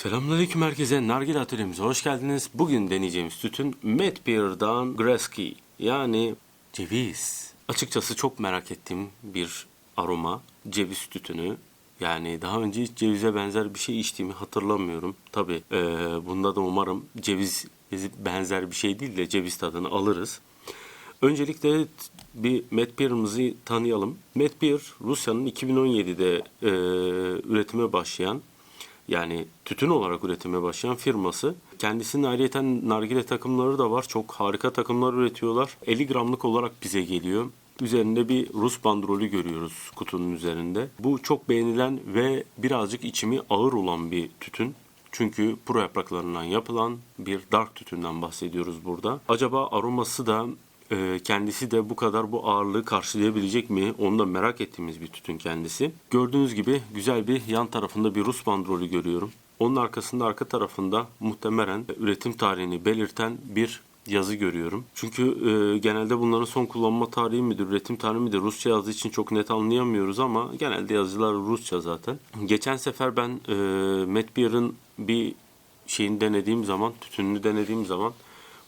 Selamünaleyküm herkese. Nargile atölyemize hoş geldiniz. Bugün deneyeceğimiz tütün Medbeer'dan Greski yani ceviz. Açıkçası çok merak ettiğim bir aroma. Ceviz tütünü. Yani daha önce hiç cevize benzer bir şey içtiğimi hatırlamıyorum. Tabi bunda da umarım ceviz benzer bir şey değil de ceviz tadını alırız. Öncelikle bir Medbeer'ımızı tanıyalım. Medbeer Rusya'nın 2017'de e, üretime başlayan yani tütün olarak üretime başlayan firması. Kendisinin ayrıyeten nargile takımları da var. Çok harika takımlar üretiyorlar. 50 gramlık olarak bize geliyor. Üzerinde bir Rus bandrolü görüyoruz kutunun üzerinde. Bu çok beğenilen ve birazcık içimi ağır olan bir tütün. Çünkü pro yapraklarından yapılan bir dark tütünden bahsediyoruz burada. Acaba aroması da kendisi de bu kadar bu ağırlığı karşılayabilecek mi? Onu da merak ettiğimiz bir tütün kendisi. Gördüğünüz gibi güzel bir yan tarafında bir Rus bandrolü görüyorum. Onun arkasında arka tarafında muhtemelen üretim tarihini belirten bir yazı görüyorum. Çünkü e, genelde bunların son kullanma tarihi midir, üretim tarihi midir Rusça yazdığı için çok net anlayamıyoruz ama genelde yazılar Rusça zaten. Geçen sefer ben e, Medbeer'ın bir şeyini denediğim zaman, tütününü denediğim zaman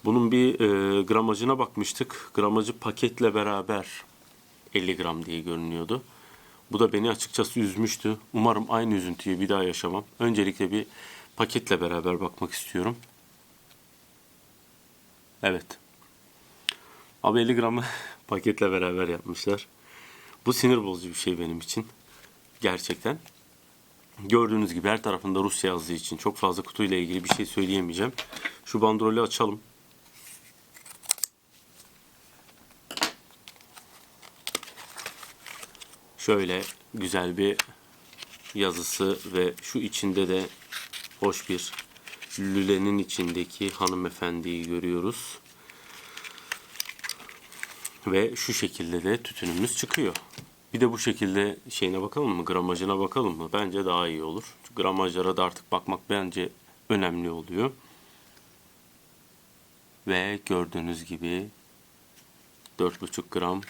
bunun bir e, gramajına bakmıştık. Gramajı paketle beraber 50 gram diye görünüyordu. Bu da beni açıkçası üzmüştü. Umarım aynı üzüntüyü bir daha yaşamam. Öncelikle bir paketle beraber bakmak istiyorum. Evet. Abi 50 gramı paketle beraber yapmışlar. Bu sinir bozucu bir şey benim için. Gerçekten. Gördüğünüz gibi her tarafında Rusya yazdığı için çok fazla kutuyla ilgili bir şey söyleyemeyeceğim. Şu bandrolü açalım. Şöyle güzel bir yazısı ve şu içinde de hoş bir lülenin içindeki hanımefendiyi görüyoruz. Ve şu şekilde de tütünümüz çıkıyor. Bir de bu şekilde şeyine bakalım mı? Gramajına bakalım mı? Bence daha iyi olur. Çünkü gramajlara da artık bakmak bence önemli oluyor. Ve gördüğünüz gibi 4,5 gram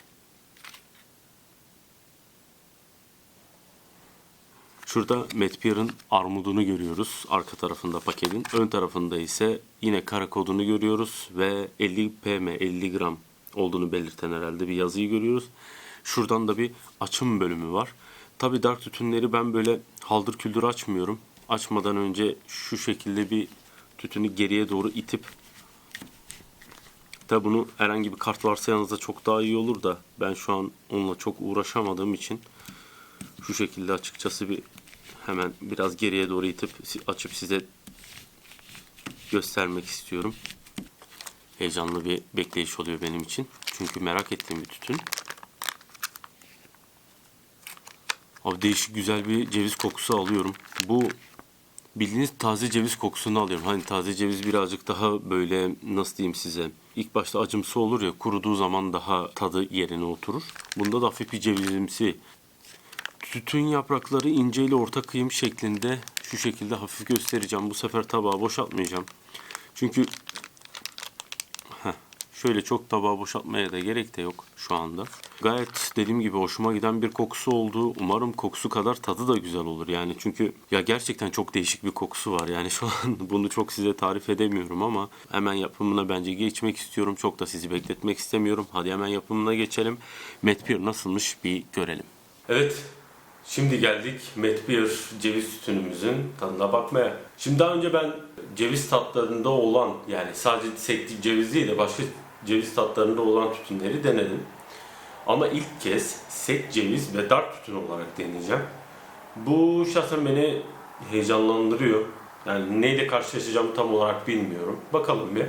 Şurada Medpeer'ın armudunu görüyoruz arka tarafında paketin. Ön tarafında ise yine kara kodunu görüyoruz ve 50 pm 50 gram olduğunu belirten herhalde bir yazıyı görüyoruz. Şuradan da bir açım bölümü var. Tabi dark tütünleri ben böyle haldır küldür açmıyorum. Açmadan önce şu şekilde bir tütünü geriye doğru itip Tabi bunu herhangi bir kart varsa yanınızda çok daha iyi olur da ben şu an onunla çok uğraşamadığım için şu şekilde açıkçası bir hemen biraz geriye doğru itip açıp size göstermek istiyorum. Heyecanlı bir bekleyiş oluyor benim için. Çünkü merak ettiğim bir tütün. Abi değişik güzel bir ceviz kokusu alıyorum. Bu bildiğiniz taze ceviz kokusunu alıyorum. Hani taze ceviz birazcık daha böyle nasıl diyeyim size. İlk başta acımsı olur ya kuruduğu zaman daha tadı yerine oturur. Bunda da hafif bir cevizimsi Tütün yaprakları ince ile orta kıyım şeklinde şu şekilde hafif göstereceğim. Bu sefer tabağı boşaltmayacağım. Çünkü heh, şöyle çok tabağı boşaltmaya da gerek de yok şu anda. Gayet dediğim gibi hoşuma giden bir kokusu oldu. Umarım kokusu kadar tadı da güzel olur. Yani çünkü ya gerçekten çok değişik bir kokusu var. Yani şu an bunu çok size tarif edemiyorum ama hemen yapımına bence geçmek istiyorum. Çok da sizi bekletmek istemiyorum. Hadi hemen yapımına geçelim. Medpir nasılmış bir görelim. Evet, Şimdi geldik Medbeer ceviz tütünümüzün tadına bakmaya. Şimdi daha önce ben ceviz tatlarında olan yani sadece sektik ceviz değil de başka ceviz tatlarında olan tütünleri denedim. Ama ilk kez sek ceviz ve dark tütün olarak deneyeceğim. Bu şahsen beni heyecanlandırıyor. Yani neyle karşılaşacağımı tam olarak bilmiyorum. Bakalım bir.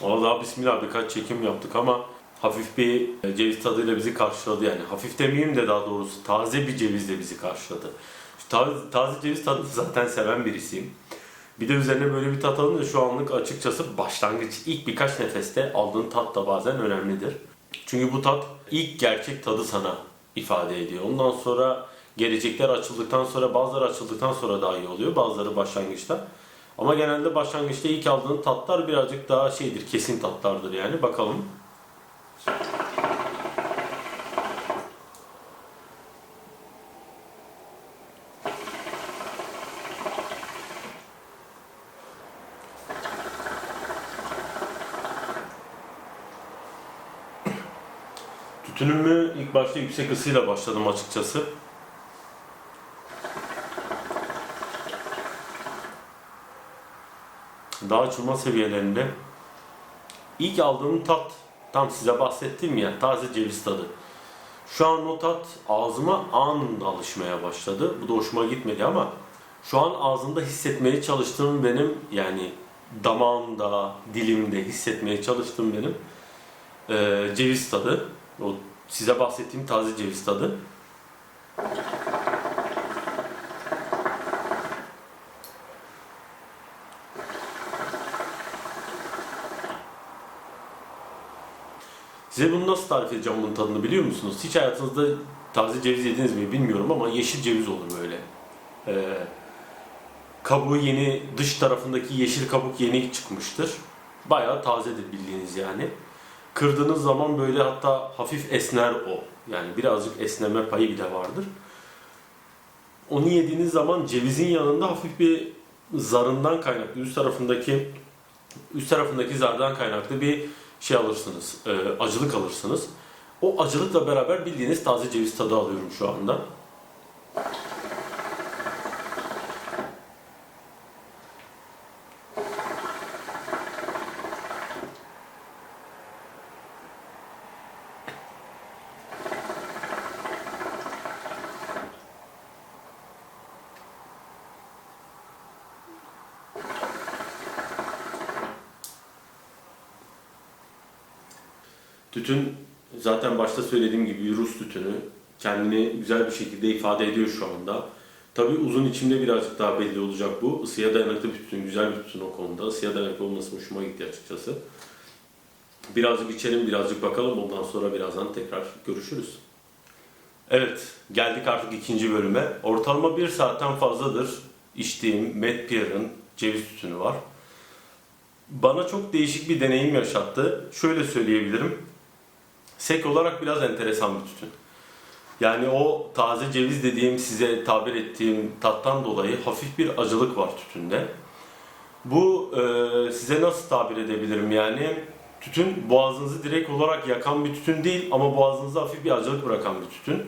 Vallahi bismillah birkaç çekim yaptık ama hafif bir ceviz tadıyla bizi karşıladı yani. Hafif demeyeyim de daha doğrusu taze bir cevizle bizi karşıladı. Taze, taze ceviz tadını zaten seven birisiyim. Bir de üzerine böyle bir tat alınca şu anlık açıkçası başlangıç ilk birkaç nefeste aldığın tat da bazen önemlidir. Çünkü bu tat ilk gerçek tadı sana ifade ediyor. Ondan sonra gelecekler açıldıktan sonra bazıları açıldıktan sonra daha iyi oluyor. Bazıları başlangıçta. Ama genelde başlangıçta ilk aldığın tatlar birazcık daha şeydir, kesin tatlardır yani. Bakalım. Tütünümü ilk başta yüksek ısıyla başladım açıkçası. Daha açılma seviyelerinde. İlk aldığım tat, tam size bahsettim ya, taze ceviz tadı. Şu an o tat ağzıma an alışmaya başladı. Bu da hoşuma gitmedi ama şu an ağzımda hissetmeye çalıştığım benim yani damağımda, dilimde hissetmeye çalıştığım benim eee, ceviz tadı. O size bahsettiğim taze ceviz tadı. Size bunu nasıl tarif edeceğim bunun tadını biliyor musunuz? Hiç hayatınızda taze ceviz yediniz mi bilmiyorum ama yeşil ceviz olur böyle. Ee, kabuğu yeni, dış tarafındaki yeşil kabuk yeni çıkmıştır. Bayağı tazedir bildiğiniz yani. Kırdığınız zaman böyle hatta hafif esner o. Yani birazcık esneme payı bile vardır. Onu yediğiniz zaman cevizin yanında hafif bir zarından kaynaklı, üst tarafındaki üst tarafındaki zardan kaynaklı bir şey alırsınız, e, acılık alırsınız. O acılıkla beraber bildiğiniz taze ceviz tadı alıyorum şu anda. Tütün zaten başta söylediğim gibi Rus tütünü kendini güzel bir şekilde ifade ediyor şu anda. Tabi uzun içimde birazcık daha belli olacak bu. Isıya dayanıklı bir tütün, güzel bir tütün o konuda. Isıya dayanıklı olması hoşuma gitti açıkçası. Birazcık içelim, birazcık bakalım. Ondan sonra birazdan tekrar görüşürüz. Evet, geldik artık ikinci bölüme. Ortalama bir saatten fazladır içtiğim Matt Pierre'ın ceviz tütünü var. Bana çok değişik bir deneyim yaşattı. Şöyle söyleyebilirim. Sek olarak biraz enteresan bir tütün. Yani o taze ceviz dediğim size tabir ettiğim tattan dolayı hafif bir acılık var tütünde. Bu e, size nasıl tabir edebilirim yani tütün boğazınızı direkt olarak yakan bir tütün değil ama boğazınıza hafif bir acılık bırakan bir tütün.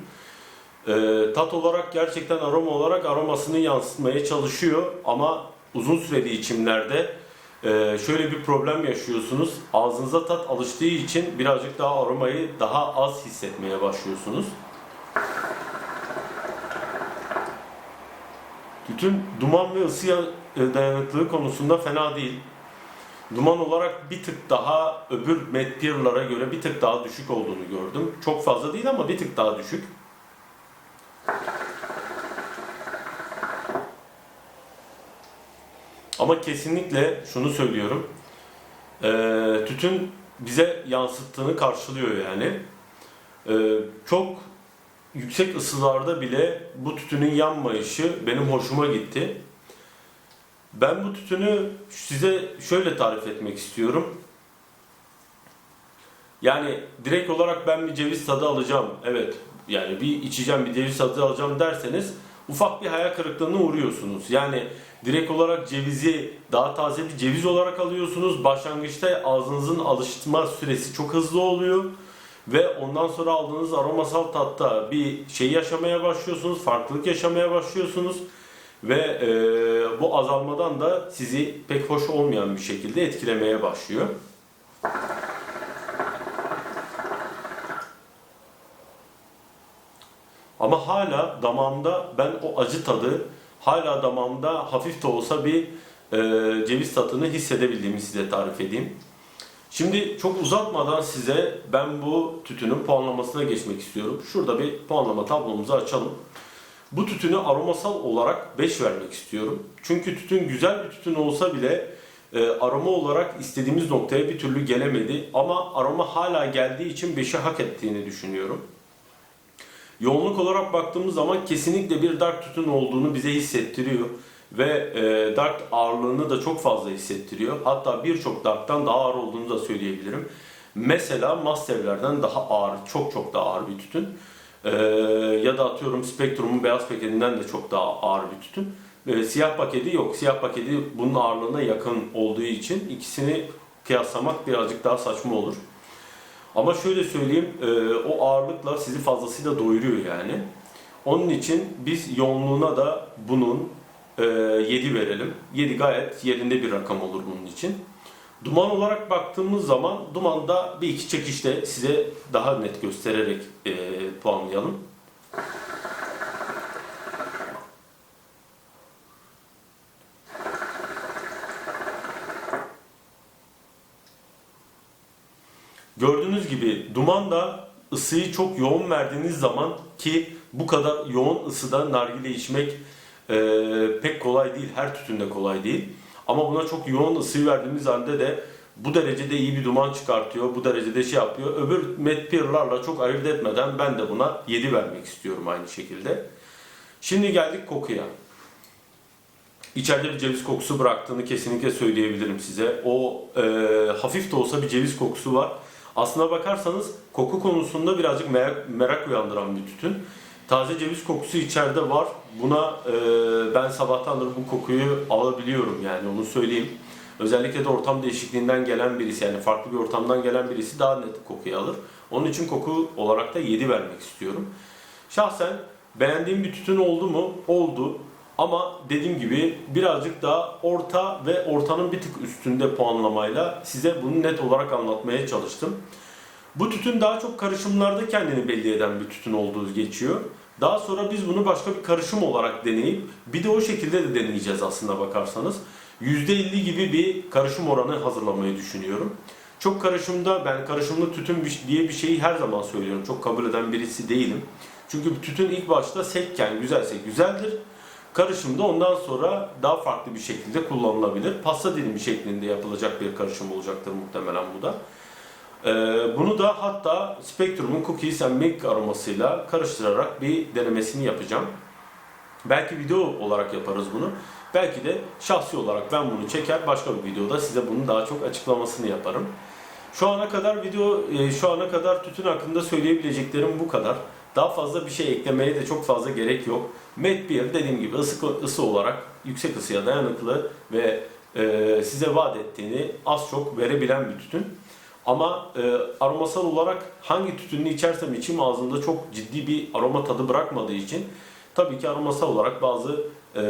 E, tat olarak gerçekten aroma olarak aromasını yansıtmaya çalışıyor ama uzun süreli içimlerde ee, şöyle bir problem yaşıyorsunuz. Ağzınıza tat alıştığı için birazcık daha aromayı daha az hissetmeye başlıyorsunuz. Bütün duman ve ısıya e, dayanıklılığı konusunda fena değil. Duman olarak bir tık daha öbür Medpear'lara göre bir tık daha düşük olduğunu gördüm. Çok fazla değil ama bir tık daha düşük. Ama kesinlikle şunu söylüyorum. Ee, tütün bize yansıttığını karşılıyor yani. Ee, çok yüksek ısılarda bile bu tütünün yanmayışı benim hoşuma gitti. Ben bu tütünü size şöyle tarif etmek istiyorum. Yani direkt olarak ben bir ceviz tadı alacağım. Evet yani bir içeceğim bir ceviz tadı alacağım derseniz ufak bir hayal kırıklığına uğruyorsunuz. Yani direkt olarak cevizi daha taze bir ceviz olarak alıyorsunuz. Başlangıçta ağzınızın alıştırma süresi çok hızlı oluyor. Ve ondan sonra aldığınız aromasal tatta bir şey yaşamaya başlıyorsunuz, farklılık yaşamaya başlıyorsunuz. Ve e, bu azalmadan da sizi pek hoş olmayan bir şekilde etkilemeye başlıyor. Ama hala damağımda ben o acı tadı hala damağımda hafif de olsa bir e, ceviz tadını hissedebildiğimi size tarif edeyim. Şimdi çok uzatmadan size ben bu tütünün puanlamasına geçmek istiyorum. Şurada bir puanlama tablomuzu açalım. Bu tütünü aromasal olarak 5 vermek istiyorum. Çünkü tütün güzel bir tütün olsa bile e, aroma olarak istediğimiz noktaya bir türlü gelemedi. Ama aroma hala geldiği için 5'i hak ettiğini düşünüyorum. Yoğunluk olarak baktığımız zaman kesinlikle bir dark tütün olduğunu bize hissettiriyor. Ve e, dark ağırlığını da çok fazla hissettiriyor. Hatta birçok darktan daha ağır olduğunu da söyleyebilirim. Mesela Master'lerden daha ağır, çok çok daha ağır bir tütün. E, ya da atıyorum Spectrum'un beyaz paketinden de çok daha ağır bir tütün. E, siyah paketi yok. Siyah paketi bunun ağırlığına yakın olduğu için ikisini kıyaslamak birazcık daha saçma olur. Ama şöyle söyleyeyim, e, o ağırlıkla sizi fazlasıyla doyuruyor yani. Onun için biz yoğunluğuna da bunun e, 7 verelim. 7 gayet yerinde bir rakam olur bunun için. Duman olarak baktığımız zaman dumanda bir iki çekişte size daha net göstererek e, puanlayalım. Gördüğünüz gibi duman da ısıyı çok yoğun verdiğiniz zaman ki bu kadar yoğun ısıda nargile içmek e, pek kolay değil. Her tütünde kolay değil. Ama buna çok yoğun ısıyı verdiğimiz halde de bu derecede iyi bir duman çıkartıyor. Bu derecede şey yapıyor. Öbür medpeer'larla çok ayırt etmeden ben de buna 7 vermek istiyorum aynı şekilde. Şimdi geldik kokuya. İçeride bir ceviz kokusu bıraktığını kesinlikle söyleyebilirim size. O e, hafif de olsa bir ceviz kokusu var. Aslına bakarsanız koku konusunda birazcık merak, merak uyandıran bir tütün. Taze ceviz kokusu içeride var. Buna e, ben sabahtandır bu kokuyu alabiliyorum yani onu söyleyeyim. Özellikle de ortam değişikliğinden gelen birisi yani farklı bir ortamdan gelen birisi daha net kokuyu alır. Onun için koku olarak da 7 vermek istiyorum. Şahsen beğendiğim bir tütün oldu mu? Oldu. Ama dediğim gibi birazcık daha orta ve ortanın bir tık üstünde puanlamayla size bunu net olarak anlatmaya çalıştım. Bu tütün daha çok karışımlarda kendini belli eden bir tütün olduğu geçiyor. Daha sonra biz bunu başka bir karışım olarak deneyip bir de o şekilde de deneyeceğiz aslında bakarsanız. %50 gibi bir karışım oranı hazırlamayı düşünüyorum. Çok karışımda ben karışımlı tütün diye bir şeyi her zaman söylüyorum. Çok kabul eden birisi değilim. Çünkü tütün ilk başta sekken güzelse güzeldir. Karışımda ondan sonra daha farklı bir şekilde kullanılabilir. Pasta dilimi şeklinde yapılacak bir karışım olacaktır muhtemelen bu da. Ee, bunu da hatta Spectrum'un Cookies and Milk aromasıyla karıştırarak bir denemesini yapacağım. Belki video olarak yaparız bunu. Belki de şahsi olarak ben bunu çeker başka bir videoda size bunun daha çok açıklamasını yaparım. Şu ana kadar video, e, şu ana kadar tütün hakkında söyleyebileceklerim bu kadar. Daha fazla bir şey eklemeye de çok fazla gerek yok. Met Beer dediğim gibi ısı, ısı olarak yüksek ısıya dayanıklı ve e, size vaat ettiğini az çok verebilen bir tütün. Ama e, aromasal olarak hangi tütününü içersem içim ağzımda çok ciddi bir aroma tadı bırakmadığı için tabii ki aromasal olarak bazı e,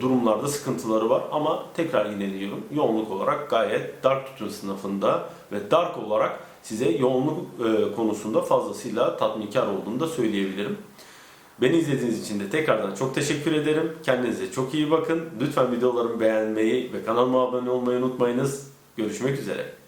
durumlarda sıkıntıları var ama tekrar yineliyorum. Yoğunluk olarak gayet dark tütün sınıfında ve dark olarak size yoğunluk e, konusunda fazlasıyla tatminkar olduğunu da söyleyebilirim. Beni izlediğiniz için de tekrardan çok teşekkür ederim. Kendinize çok iyi bakın. Lütfen videolarımı beğenmeyi ve kanalıma abone olmayı unutmayınız. Görüşmek üzere.